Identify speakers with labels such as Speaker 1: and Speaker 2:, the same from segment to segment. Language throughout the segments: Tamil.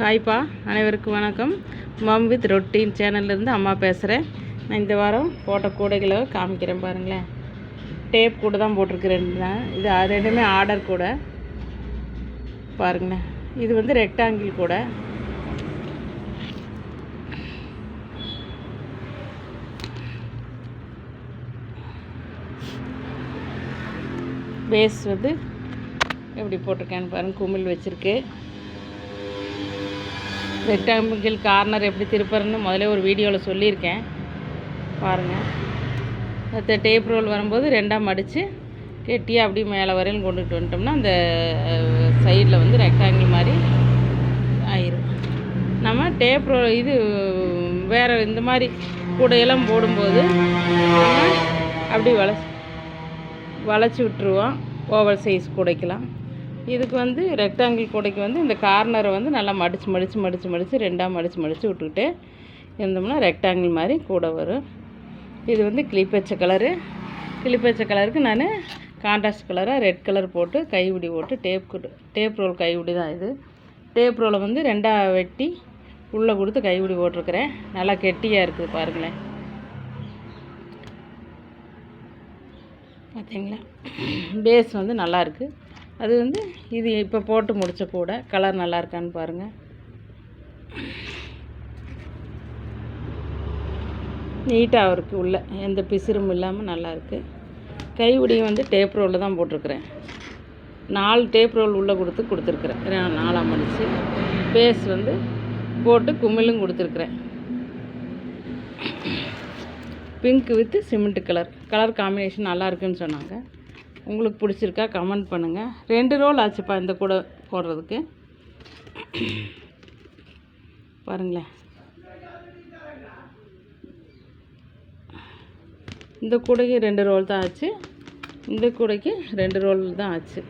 Speaker 1: ஹாய்ப்பா அனைவருக்கும் வணக்கம். மம் வித் ரொட்டீன் சேனல்லேருந்து அம்மா பேசுகிறேன் நான் இந்த வாரம் போட்ட கூடைகளை காமிக்கிறேன் பாருங்களேன். டேப் கூட தான் போட்டிருக்கிறேன். தான் இது அது ரெண்டுமே ஆர்டர் கூட. பாருங்களேன். இது வந்து ரெக்டாங்கிள் கூட. பேஸ் வந்து எப்படி போட்டிருக்கேன்னு பாருங்கள் குமிழ் வச்சுருக்கு. ரெக்டாங்கிள் கார்னர் எப்படி திருப்புறன்னு முதல்ல ஒரு வீடியோவில் சொல்லியிருக்கேன். பாருங்கள் அடுத்த டேப் ரோல் வரும்போது ரெண்டாக மடித்து கெட்டியாக அப்படியே மேலே வரையிலும் கொண்டுட்டு வந்துட்டோம்னா அந்த சைடில் வந்து ரெக்டாங்கிள் மாதிரி ஆயிரும். நம்ம டேப் ரோல் இது வேறு இந்த மாதிரி கூடையெல்லாம் போடும்போது நம்ம அப்படி வளைச்சி வளைச்சி விட்டுருவோம். ஓவல் சைஸ் கூடைக்கெலாம் இதுக்கு வந்து ரெக்டாங்கிள் கூடைக்கு வந்து இந்த கார்னரை வந்து நல்லா மடித்து மடித்து மடித்து மடித்து ரெண்டாக மடித்து மடித்து விட்டுக்கிட்டு இருந்தோம்னா ரெக்டாங்கிள் மாதிரி கூட வரும். இது வந்து கிளிப்பச்சை கலரு கிளிப்பச்சை கலருக்கு நான் கான்ட்ராஸ்ட் கலராக ரெட் கலர் போட்டு கைவிடி போட்டு டேப் டேப் ரோல் கைவிடி தான் இது. டேப் ரோலை வந்து ரெண்டாக வெட்டி உள்ளே கொடுத்து கைவிடி போட்டிருக்கிறேன். நல்லா கெட்டியாக இருக்குது பாருங்களேன். பார்த்தீங்களா பேஸ் வந்து நல்லா இருக்குது அது வந்து இது இப்போ போட்டு முடித்த கூட கலர் நல்லா இருக்கான்னு பாருங்கள் நீட்டாக இருக்குது உள்ளே. எந்த பிசிறும் இல்லாமல் நல்லாயிருக்கு கைவிடியும் வந்து டேப் ரோலில் தான் போட்டிருக்கிறேன். நாலு டேப் ரோல் உள்ளே கொடுத்து கொடுத்துருக்குறேன். நாலாம் மடிச்சு. பேஸ் வந்து போட்டு குமிழும் கொடுத்துருக்குறேன். Pink with cement colour colour combination நல்லா இருக்குன்னு சொன்னாங்க. உங்களுக்கு பிடிச்சிருக்கா கமெண்ட் பண்ணுங்கள் ரெண்டு ரோல் ஆச்சுப்பா இந்த கூட போடுறதுக்கு. பாருங்களேன். இந்த கூடைக்கு ரெண்டு ரோல் தான் ஆச்சு. இந்த கூடைக்கு ரெண்டு ரோல் தான் ஆச்சு.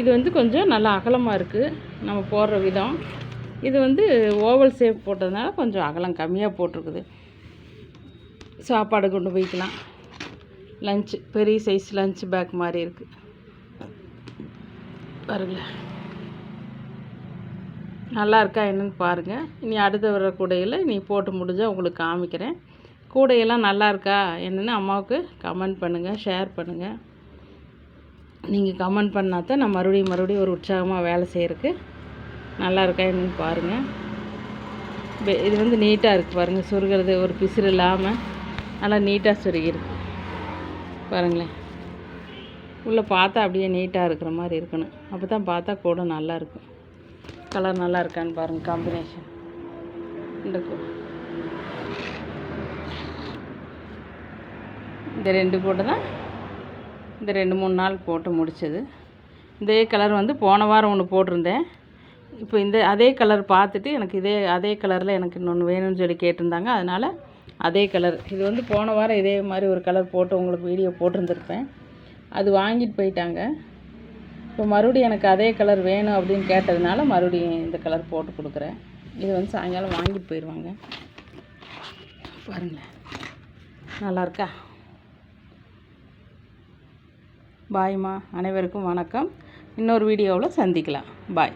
Speaker 1: இது வந்து கொஞ்சம் நல்லா அகலமாக இருக்குது நம்ம போடுற விதம். இது வந்து ஓவல் ஷேப் போட்டதுனால கொஞ்சம் அகலம் கம்மியாக போட்டிருக்குது. சாப்பாடு கொண்டு போய்க்கலாம். லஞ்சு பெரிய சைஸ் லஞ்ச் பேக் மாதிரி இருக்குது பாருங்களேன். நல்லா இருக்கா என்னென்னு பாருங்கள் இனி அடுத்த வர கூடையில் நீ போட்டு முடிஞ்சால் உங்களுக்கு காமிக்கிறேன். கூடையெல்லாம் நல்லா இருக்கா என்னென்னு அம்மாவுக்கு கமெண்ட் பண்ணுங்கள் ஷேர் பண்ணுங்கள் நீங்கள் கமெண்ட் பண்ணால் தான் நான் மறுபடியும் மறுபடியும் ஒரு உற்சாகமாக வேலை செய்கிறதுக்கு நல்லா இருக்கா என்னென்னு பாருங்கள் இது வந்து நீட்டாக இருக்குது பாருங்கள் சுருகிறது ஒரு பிசுறு இல்லாமல் நல்லா நீட்டாக சுருகிருக்கு பாருங்களேன். உள்ளே பார்த்தா அப்படியே நீட்டாக இருக்கிற மாதிரி இருக்கணும். அப்போ தான் பார்த்தா கூட நல்லா இருக்கும். கலர் நல்லா இருக்கான்னு பாருங்கள் காம்பினேஷன் இந்த இந்த ரெண்டு கூட தான் இந்த ரெண்டு மூணு நாள் போட்டு முடிச்சது. இதே கலர் வந்து போன வாரம் ஒன்று போட்டிருந்தேன். இப்போ இந்த அதே கலர் பார்த்துட்டு எனக்கு இதே அதே கலரில் எனக்கு இன்னொன்று வேணும்னு சொல்லி கேட்டிருந்தாங்க. அதனால் அதே கலர். இது வந்து போன வாரம் இதே மாதிரி ஒரு கலர் போட்டு உங்களுக்கு வீடியோ போட்டிருந்துருப்பேன். அது வாங்கிட்டு போயிட்டாங்க. இப்போ மறுபடியும் எனக்கு அதே கலர் வேணும் அப்படின்னு கேட்டதுனால மறுபடியும் இந்த கலர் போட்டு கொடுக்குறேன். இது வந்து சாயங்காலம் வாங்கிட்டு போயிடுவாங்க. பாருங்களேன் நல்லா இருக்கா? பாய்மா. அனைவருக்கும் வணக்கம். இன்னொரு வீடியோவில் சந்திக்கலாம். பாய்.